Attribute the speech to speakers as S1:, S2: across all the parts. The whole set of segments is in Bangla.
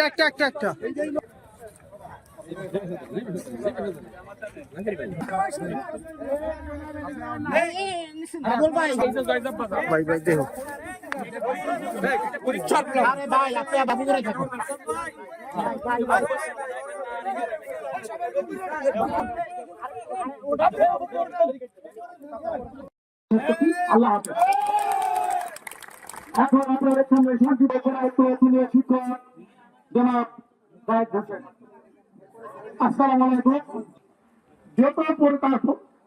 S1: একটা একটা একটা। ভাই ভাই দেখো
S2: এখন আপনাদের সামনে সংক্ষিপ্ত শিক্ষক জনাব আসসালামু আলাইকুম যত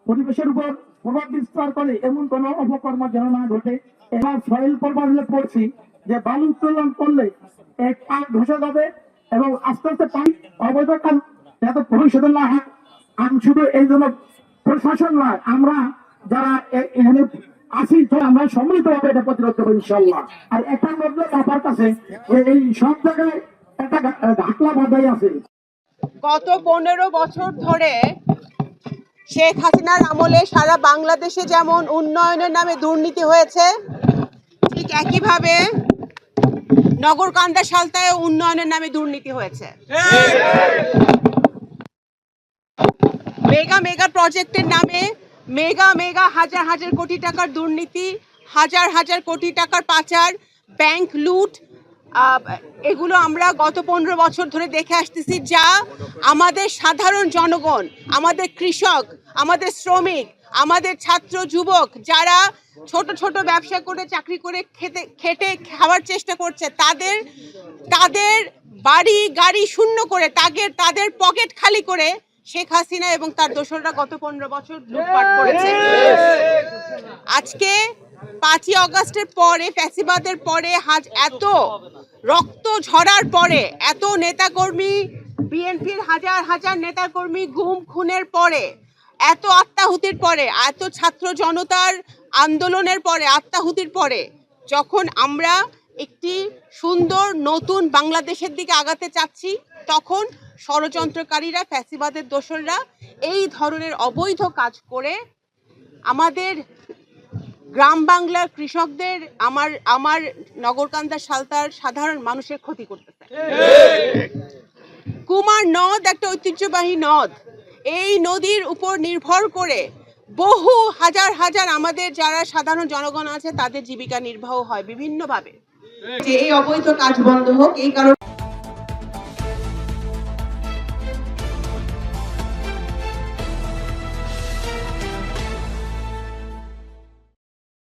S2: পরিবেশের উপর প্রভাব বিস্তার করে এমন কোন অপকর্ম যেন না ঘটে এবার সয়েল প্রবাহে পড়ছি যে বালু উত্তোলন করলে এক পাক ধসে যাবে এবং আস্তে আস্তে পানি অবৈধ কাজ যাতে ভবিষ্যতে না হয়। আমি শুধু এই জন্য প্রশাসন নয়, আমরা যারা এখানে আছি তো আমরা সম্মিলিত ভাবে এটা প্রতিরোধ করব ইনশাল্লাহ আর একটা মধ্যে আমার কাছে এই সব জায়গায় একটা ঢাকলা বাধাই আছে।
S3: গত পনেরো বছর ধরে শেখ হাসিনার আমলে সারা বাংলাদেশে যেমন উন্নয়নের নামে দুর্নীতি হয়েছে একইভাবে নগরকান্দা সালতায় উন্নয়নের নামে দুর্নীতি হয়েছে। মেগা মেগা প্রজেক্টের নামে মেগা মেগা হাজার হাজার কোটি টাকার দুর্নীতি, হাজার হাজার কোটি টাকার পাচার, ব্যাংক লুট এগুলো আমরা গত পনেরো বছর ধরে দেখে আসতেছি যা আমাদের সাধারণ জনগণ, আমাদের কৃষক আমাদের শ্রমিক, আমাদের ছাত্র যুবক যারা ছোট ছোট ব্যবসা করে, চাকরি করে খেতে, খেটে খাওয়ার চেষ্টা করছে, তাদের তাদের বাড়ি গাড়ি শূন্য করে তাদের তাদের পকেট খালি করে শেখ হাসিনা এবং তার দোসররা গত পনেরো বছর লুটপাট করেছে। আজকে পাঁচই অগস্টের পরে, ফ্যাসিবাদের পরে হাজ এত রক্ত ঝরার পরে, এত নেতাকর্মী, বিএনপির হাজার হাজার নেতাকর্মী গুম খুনের পরে এত আত্মাহুতির পরে এত ছাত্র জনতার আন্দোলনের পরে আত্মাহুতির পরে যখন আমরা একটি সুন্দর নতুন বাংলাদেশের দিকে আগাতে চাচ্ছি তখন ষড়যন্ত্রকারীরা ফ্যাসিবাদের দোসররা এই ধরনের অবৈধ কাজ করে আমাদের গ্রাম বাংলার কৃষকদের আমার আমার নগরকান্দা সালতার সাধারণ মানুষের ক্ষতি করতেছে। কুমার নদ একটা ঐতিহ্যবাহী নদ। এই নদীর উপর নির্ভর করে বহু হাজার হাজার আমাদের যারা সাধারণ জনগণ আছে, তাদের জীবিকা নির্বাহ হয় বিভিন্নভাবে। যে এই অবৈধ কাজ বন্ধ হোক, এই কারণে